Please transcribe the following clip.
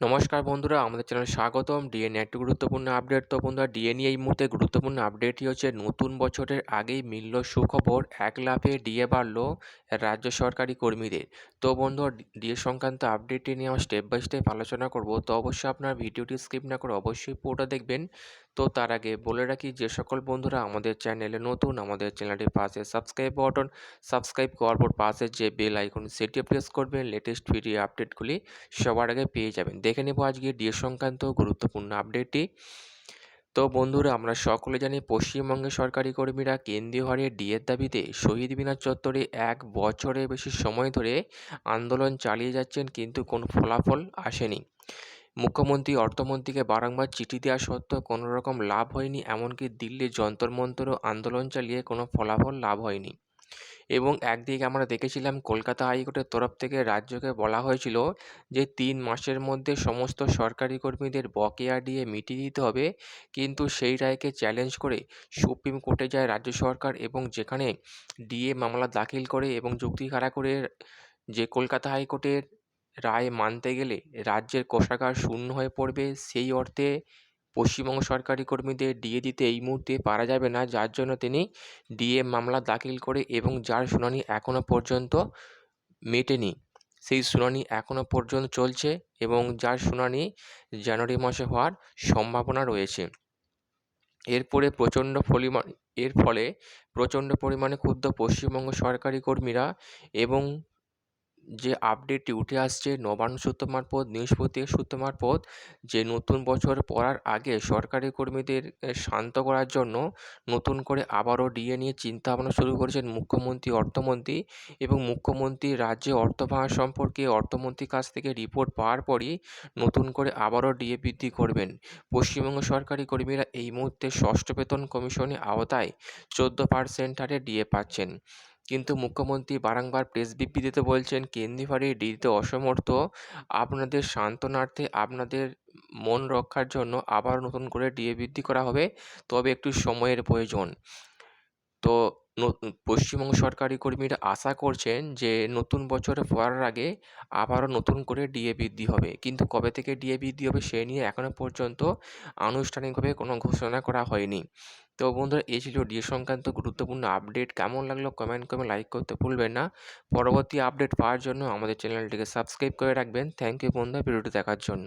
নমস্কার বন্ধুরা, আমাদের চ্যানেলে স্বাগতম। ডিএনএ একটি গুরুত্বপূর্ণ আপডেট। তো বন্ধুরা, ডিএনএ এই মুহূর্তে গুরুত্বপূর্ণ আপডেটটি হচ্ছে নতুন বছরের আগেই মিলল সুখবর। এক লাফে ডিএ বাড়ল রাজ্য সরকারি কর্মীদের। তো বন্ধু ডিএ সংক্রান্ত আপডেটটি নিয়ে আমরা স্টেপ বাই স্টেপ আলোচনা করব। তো অবশ্যই আপনার ভিডিওটি স্কিপ না করে অবশ্যই পুরোটা দেখবেন। তো তার আগে বলে রাখি যে সকল বন্ধুরা আমাদের চ্যানেলে নতুন, আমাদের চ্যানেলটির পাশে সাবস্ক্রাইব বাটন সাবস্ক্রাইব করার পর পাশে যে বেল আইকন সেটি প্রেস করবেন লেটেস্ট ভিডিও আপডেটগুলি সবার আগে পেয়ে যাবেন। দেখে নেব আজকে ডিএ সংক্রান্ত গুরুত্বপূর্ণ আপডেটটি তো বন্ধুরা, আমরা সকলে জানি পশ্চিমবঙ্গের সরকারি কর্মীরা কেন্দ্রীয় হারে ডিএর দাবিতে শহীদ মিনার চত্বরে এক বছরের বেশি সময় ধরে আন্দোলন চালিয়ে যাচ্ছেন কিন্তু কোনো ফলাফল আসেনি। মুখ্যমন্ত্রী, অর্থমন্ত্রীকে বারংবার চিঠি দেওয়া সত্ত্বেও কোনো রকম লাভ হয়নি, এমনকি দিল্লির যন্তর মন্তরও আন্দোলন চালিয়ে কোনো ফলাফল লাভ হয়নি। এবং একদিকে আমরা দেখেছিলাম, কলকাতা হাইকোর্টের তরফ থেকে রাজ্যকে বলা হয়েছিল যে তিন মাসের মধ্যে সমস্ত সরকারি কর্মীদের বকেয়া দিয়ে মিটিয়ে দিতে হবে, কিন্তু সেই রায়কে চ্যালেঞ্জ করে সুপ্রিম কোর্টে যায় রাজ্য সরকার এবং যেখানে ডিএ মামলা দাখিল করে এবং যুক্তি খাড়া করে যে কলকাতা হাইকোর্টের রায় মানতে গেলে রাজ্যের কোষাগার শূন্য হয়ে পড়বে। সেই অর্থে পশ্চিমবঙ্গ সরকারি কর্মীদের ডিএ দিতে এই মুহূর্তে পারা যাবে না। যার জন্য তিনি ডিএ মামলা দাখিল করে এবং যার শুনানি এখনও পর্যন্ত মেটেনি, সেই শুনানি এখনও পর্যন্ত চলছে এবং যার শুনানি জানুয়ারি মাসে হওয়ার সম্ভাবনা রয়েছে। এরপরে প্রচণ্ড পরিমাণ, এর ফলে প্রচণ্ড পরিমাণে ক্ষুব্ধ পশ্চিমবঙ্গ সরকারি কর্মীরা এবং যে আপডেটটি উঠে আসছে, নবান্ন সূত্র মারফত নিউজ পত্রিকা সূত্র মারফত যে নতুন বছর পড়ার আগে সরকারি কর্মীদের শান্ত করার জন্য নতুন করে আবারও ডিএ নিয়ে চিন্তাভাবনা শুরু করেছেন মুখ্যমন্ত্রী, অর্থমন্ত্রী এবং মুখ্যমন্ত্রী রাজ্যে অর্থ ভাঙা সম্পর্কে অর্থমন্ত্রীর কাছ থেকে রিপোর্ট পাওয়ার পরই নতুন করে আবারও ডিএ বৃদ্ধি করবেন। পশ্চিমবঙ্গ সরকারি কর্মীরা এই মুহূর্তে ষষ্ঠ বেতন কমিশনের আওতায় চোদ্দ পার্সেন্ট হারে ডিএ পাচ্ছেন। কিন্তু মুখ্যমন্ত্রী বারংবার প্রেস বিবৃতিতে বলছেন কেন্দ্রীয় বাড়ি দিতে অসমর্থ আপনাদের সান্ত্বনার্থে আপনাদের মন রক্ষার জন্য আবার নতুন করে ডিএ বৃদ্ধি করা হবে। তবে একটু সময়ের প্রয়োজন। তো পশ্চিমবঙ্গ সরকারি কর্মীরা আশা করছেন যে নতুন বছরে পড়ার আগে আবারও নতুন করে ডিএ বৃদ্ধি হবে। কিন্তু কবে থেকে ডিএ বৃদ্ধি হবে সে নিয়ে এখনও পর্যন্ত আনুষ্ঠানিকভাবে কোনো ঘোষণা করা হয়নি। তো বন্ধুরা, এই ছিল ডিএ সংক্রান্ত গুরুত্বপূর্ণ আপডেট। কেমন লাগল কমেন্ট করে লাইক করতে ভুলবেন না। পরবর্তী আপডেট পাওয়ার জন্য আমাদের চ্যানেলটিকে সাবস্ক্রাইব করে রাখবেন। থ্যাংক ইউ বন্ধুরা, ভিডিওটি দেখার জন্য।